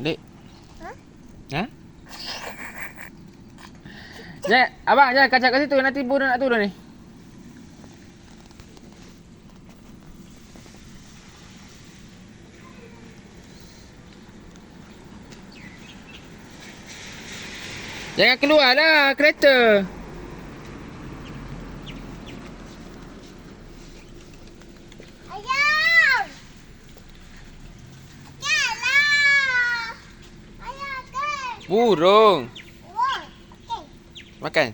Adik. Ha? Ha? Jangan, abang jangan kacak kat situ nanti burung nak turun ni. Jangan keluar lah kereta. Burung. Kan? Makan.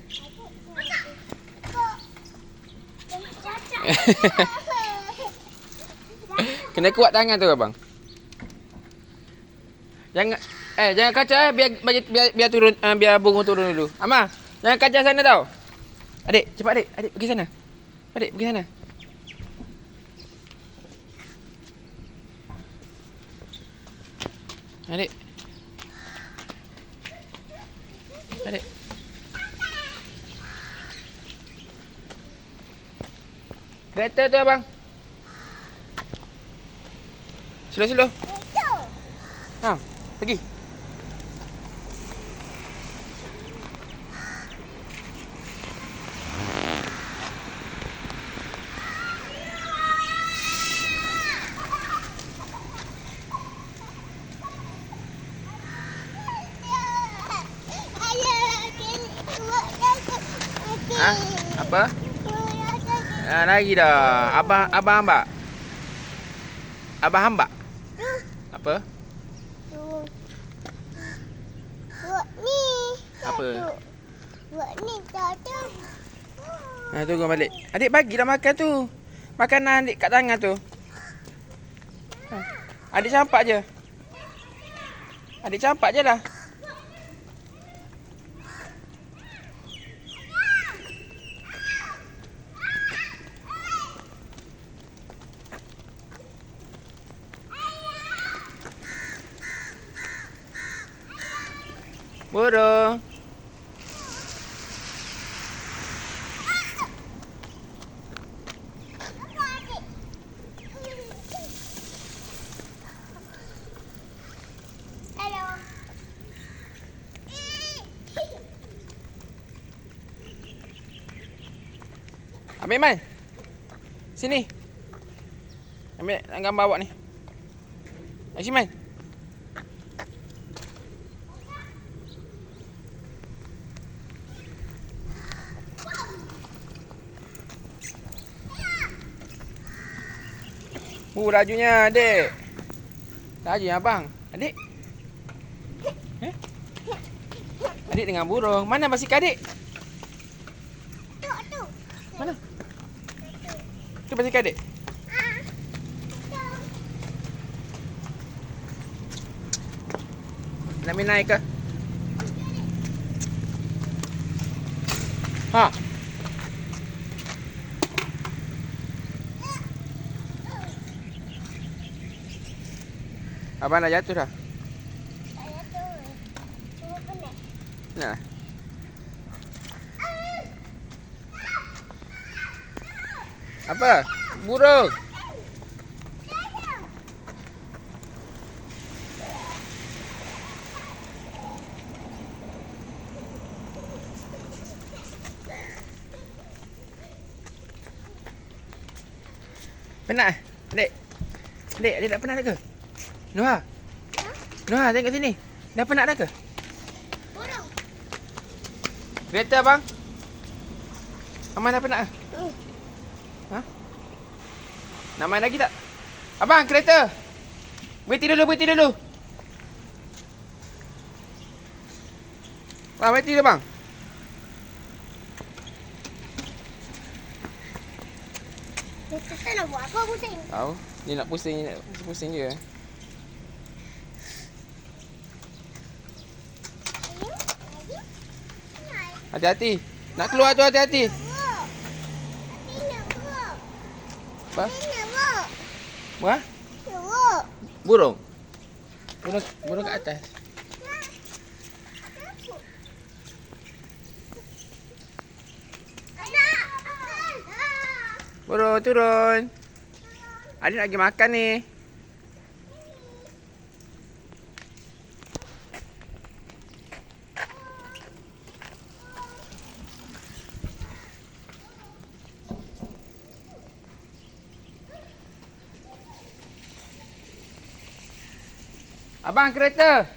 Kena kuat tangan tu abang. Jangan eh jangan kacau eh biar biar biar, biar turun uh, biar burung turun dulu. Amar, jangan kacau sana tau. Adik, cepat adik. Adik pergi sana. Adik pergi sana. Adik. Adik. Kereta tu abang. Slow slow. Itu. Ha, pergi. Ha? Apa? Ha, lagi dah. Abang abang hamba. Abang hamba. Apa? Buat ni. Apa? Buat ni tak ada. Ha, tunggu balik. Adik bagilah makan tu. Makanan adik kat tangan tu. Ha. Adik campak je. Adik campak je lah. Burung. Hello. Ambil Man. Sini. Ambil gambar awak ni. Sini Man. Uh, lajunya adik. Laju abang. Adik. Eh? Adik dengan burung. Mana basikal adik? Tu. Mana? Tu basikal adik. Nak main naik ke? Ha. Abang dah jatuh dah. Saya tu. Cuma penat. Nah. Apa? Burung. Penat? Adik? Adik, adik dah penat dah Noha? Noha, tengok sini. Dah penat dah ke? Burung. Kereta abang? Aman dah penat ke? Hmm. Ha? Nak main lagi tak? Abang, kereta! Berhenti dulu, berhenti dulu! Bang, berhenti dulu bang. Dia kata nak buat apa pusing? Tahu. Dia nak pusing, dia nak pusing je. Ayam. Hati-hati. Nak keluar tu hati-hati. Apa? Burung. Burung. Burung, burung kat atas. Burung turun. Adik nak pergi makan ni. Abang kereta.